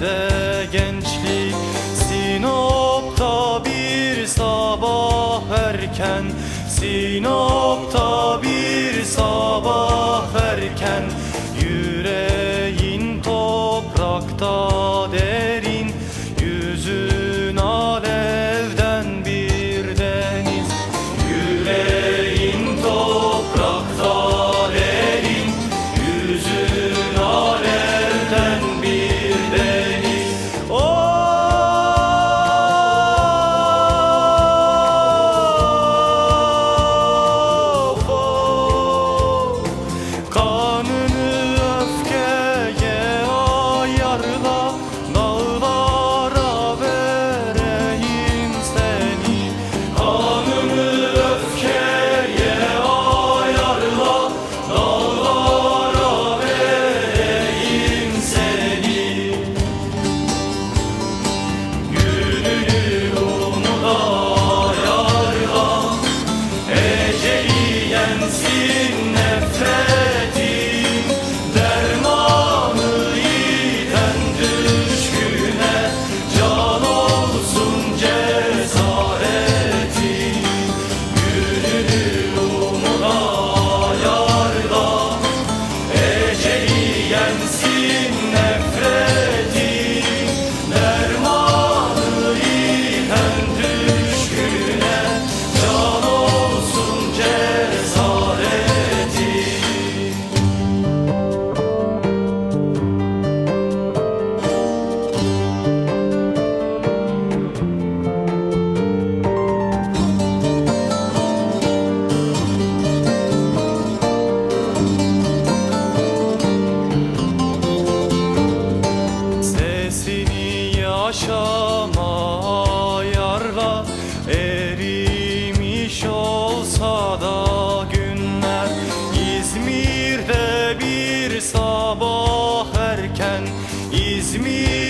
de gençlik Sinop'ta bir sabah erken. Sinop'ta bir sabah erken. kanı візьміть.